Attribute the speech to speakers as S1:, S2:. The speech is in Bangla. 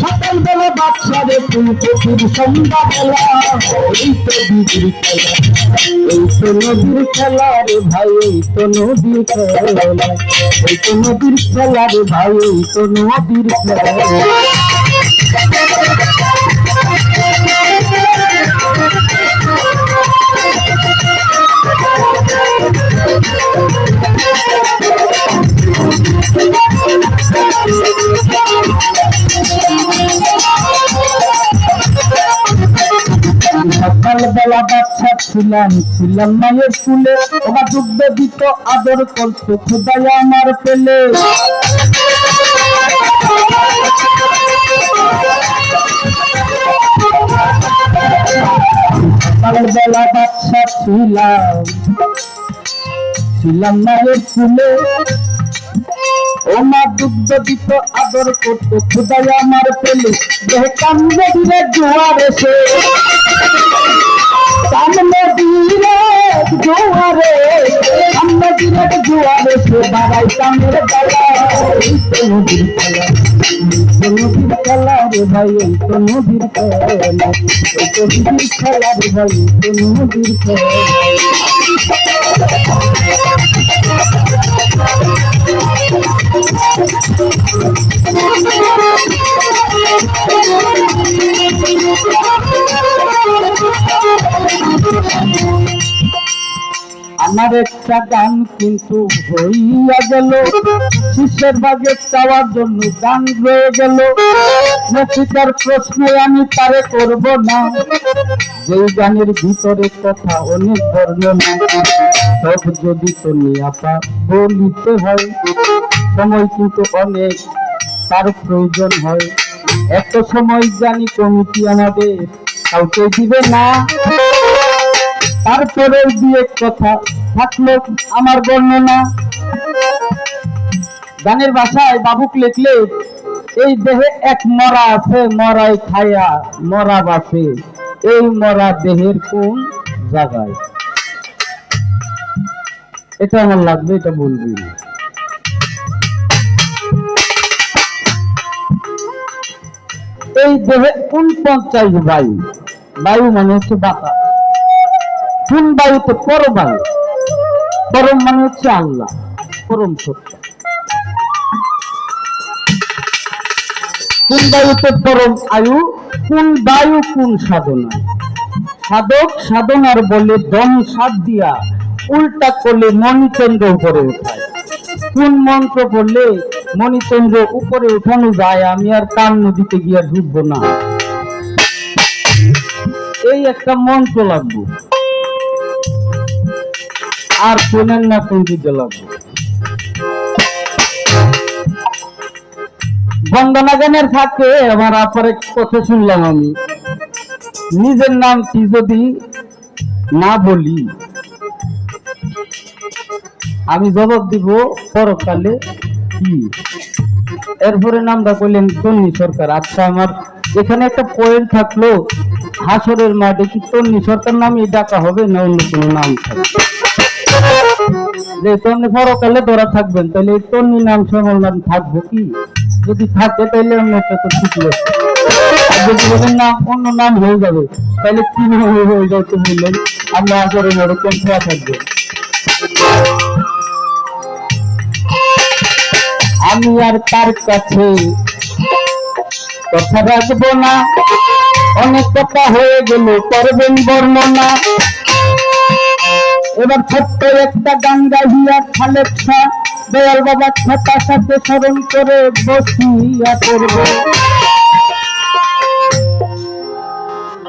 S1: সকালবেলা বাচ্চারে ফুলকপির পুকুর সন্ধ্যাবেলা এই তো দিদির খেলা, এই তো নদীর খেলা রে ভাই, এই তো নদীর খেলা, এই তো নদীর খেলা রে ভাই, এই তো নদীর খেলা। সকালবেলা বাচ্চা ছিলাম ছিলাম মায়ের কুলে তোমার দুগ্ধ দিত, আদর করতো, খুদাই আমার পেলে। সকালবেলা বাচ্চা ছিলাম ছিলাম মায়ের ও মা দুগ্ধ দিত, আদর করতো, খুদাই আমার পেলে। দেহ কান্দে দিলে জোয়ার এসে। সামনে দিলে জোয়ারে সামনে দিলে জোয়ারে সে বাড়াই কামের গলা নদীর খেলা নদীর খেলা রে ভাই তো নদীর খেলা তো নদীর খেলা রে ভাই তো নদীর খেলা আমার একটা গান কিন্তু হইয়া গেল। শিষ্যের চাওয়ার জন্য গান রয়ে গেল। আমি তারে করব না। যেই গানের ভিতরে কথা অনেক বর্ণনা সব যদি তো আপা বলিতে হয়, সময় কিন্তু অনেক, তার প্রয়োজন হয়। এত সময় জানি কমিটি আমাদের কাউকে দিবে না। তারপরে দিয়ে কথা থাকল আমার বর্ণনা। গানের ভাষায় বাবুক লিখলে, এই দেহে এক মরা আছে, মরাই খায়া, মরা বাসে। এই মরা দেহের কোন জায়গায়? এটা আমার লাগবে, এটা বলবি এই দেহে কোন পঞ্চাশ বায়ু। বায়ু মানে হচ্ছে বাতাস। বায়ুতে পরবায়ু পরম মানে হচ্ছে আল্লাহ, পরম সত্য কোন বায়ুতে পরম আয়ু কোন বায়ু কোন সাধনা। সাধক সাধনার বলে দম সাত দিয়া উল্টা করলে মণিচন্দ্র উপরে উঠায়। কোন মন্ত্র পড়লে মণিচন্দ্র উপরে উঠানো যায়, আমি আর কান নদীতে গিয়া ঢুকবো না। এই একটা মন্ত্র লাগবে। আর শোনেন না কোন দিতে লাগবে বন্দনা গানের থাকে আমার আপারে কথা শুনলাম আমি। নিজের নাম কি যদি না বলি? আমি জবাব দিব, পরকালে কি? এরপরে নামটা কইলেন তন্নি সরকার। আচ্ছা আমার এখানে একটা পয়েন্ট থাকল হাসরের মাঠে কি তন্নি সরকার নামে ডাকা হবে না অন্য কোনো নাম থাকবে? যে তন্নি পরকালে তোরা থাকবেন, তাহলে তন্নি নাম নাম থাকব কি? যদি থাকে, তাহলে অন্য একটা তো ঠিক আর যদি বলেন না, অন্য নাম হয়ে যাবে, তাহলে কি হয়ে যাচ্ছে বললেন, আমরা আসরে ওরকম খেয়া থাকব। আমি আর তার কাছে কথা রাখব না। অনেক কথা হয়ে গেল করবেন বর্ণনা। এবার ছোট্ট একটা গান হিয়া শাহ দয়াল বাবা ছাতা সাথে স্মরণ করে বসিয়া করব